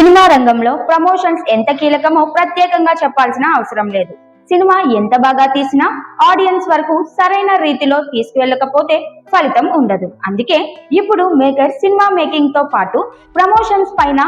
Cinema రంగంలో promotions ఎంత కీలకమో ప్రత్యేకంగా చెప్పాల్సిన అవసరం లేదు. సినిమా ఎంత బాగా తీసినా ఆడియన్స్ వరకు సరైన రీతిలో తీసుకువెళ్ళకపోతే ఫలితం ఉండదు. అందుకే ఇప్పుడు మేకర్ సినిమా మేకింగ్తో పాటు ప్రమోషన్స్ పైన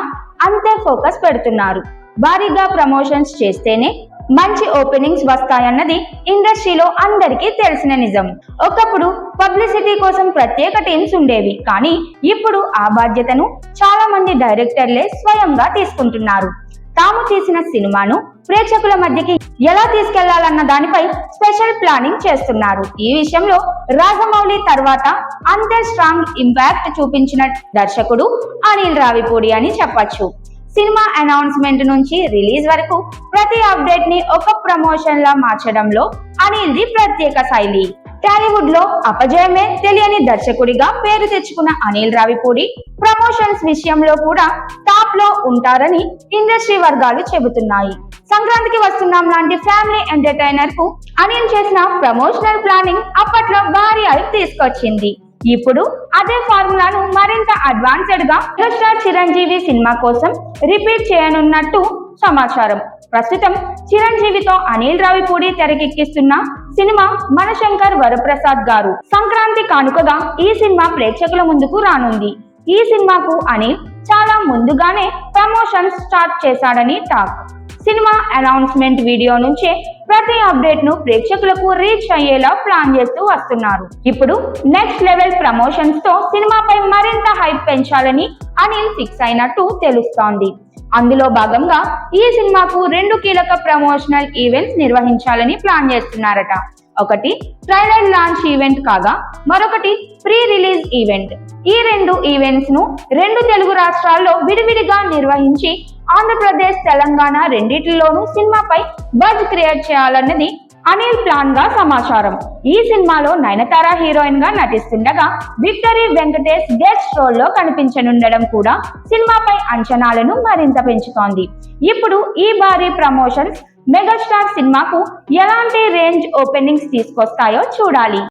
అంతే ఫోకస్ పెడుతున్నారు. భారీగా ప్రమోషన్స్ చేస్తేనే మంచి ఓపెనింగ్స్ వస్తాయన్నది ఇండస్ట్రీలో అందరికీ తెలిసిన నిజం. ఒకప్పుడు పబ్లిసిటీ కోసం ప్రత్యేక టీమ్స్ ఉండేవి. కానీ ఇప్పుడు ఆ బాధ్యతను చాలా మంది డైరెక్టర్లే స్వయంగా తీసుకుంటున్నారు. తాము తీసిన సినిమాను ప్రేక్షకుల మధ్యకి ఎలా తీసుకెళ్ళాలన్న దానిపై స్పెషల్ ప్లానింగ్ చేస్తున్నారు. ఈ విషయంలో రాజమౌళి తర్వాత అంతే స్ట్రాంగ్ ఇంపాక్ట్ చూపించిన దర్శకుడు అనిల్ రావిపూడి అని చెప్పొచ్చు. సినిమా అనౌన్స్మెంట్ నుంచి రిలీజ్ వరకు ప్రతి అప్డేట్ని ఒక ప్రమోషన్ లా మార్చడంలో అనిల్ ది ప్రత్యేక శైలి. టాలీవుడ్లో అపజయమే తెలియని దర్శకుడిగా పేరు తెచ్చుకున్న అనిల్ రావిపూడి ప్రమోషన్స్ విషయంలో కూడా టాప్లో ఉంటారని ఇండస్ట్రీ వర్గాలు చెబుతున్నాయి. సంక్రాంతికి వస్తున్నాం లాంటి ఫ్యామిలీ ఎంటర్టైనర్కు అనిల్ చేసిన ప్రమోషనల్ ప్లానింగ్ అప్పట్లో భారీ హైప్ తీసుకొచ్చింది. ఇప్పుడు అదే ఫార్ములాను మరింత అడ్వాన్స్డ్గా మెగాస్టార్ చిరంజీవి సినిమా కోసం రిపీట్ చేయనున్నట్టు సమాచారం. ప్రస్తుతం చిరంజీవితో అనిల్ రావిపూడి తెరకెక్కిస్తున్న సినిమా మనశంకర్ వరప్రసాద్ గారు. సంక్రాంతి కానుకగా ఈ సినిమా ప్రేక్షకుల ముందుకు రానుంది. ఈ సినిమాకు అనిల్ చాలా ముందుగానే ప్రమోషన్ స్టార్ట్ చేశాడని టాక్. సినిమా అనౌన్స్మెంట్ వీడియో నుంచే ప్రతి అప్డేట్ను ప్రేక్షకులకు రీచ్ అయ్యేలా ప్లాన్ చేస్తూ వస్తున్నారు. ఇప్పుడు నెక్స్ట్ లెవెల్ ప్రమోషన్స్తో సినిమాపై మరింత హైప్ పెంచాలని అనిల్ ఫిక్స్ అయినట్టు తెలుస్తోంది. అందులో భాగంగా ఈ సినిమాకు రెండు కీలక ప్రమోషనల్ ఈవెంట్స్ నిర్వహించాలని ప్లాన్ చేస్తున్నారట. ఒకటి ట్రైలర్ లాంచ్ ఈవెంట్ కాగా మరొకటి ప్రీ రిలీజ్ ఈవెంట్. ఈ రెండు ఈవెంట్స్ను రెండు తెలుగు రాష్ట్రాల్లో విడివిడిగా నిర్వహించి ఆంధ్రప్రదేశ్ తెలంగాణ రెండిటిలోనూ సినిమాపై బజ్ క్రియేట్ చేయాలన్నది అనిల్ ప్లాన్గా సమాచారం. ఈ సినిమాలో నయనతార హీరోయిన్గా నటిస్తుండగా విక్టరీ వెంకటేష్ గెస్ట్ రోల్లో కనిపించనుండడం కూడా సినిమాపై అంచనాలను మరింత పెంచుతోంది. ఇప్పుడు ఈ భారీ ప్రమోషన్స్ మెగాస్టార్ సినిమాకు ఎలాంటి రేంజ్ ఓపెనింగ్స్ తీసుకొస్తాయో చూడాలి.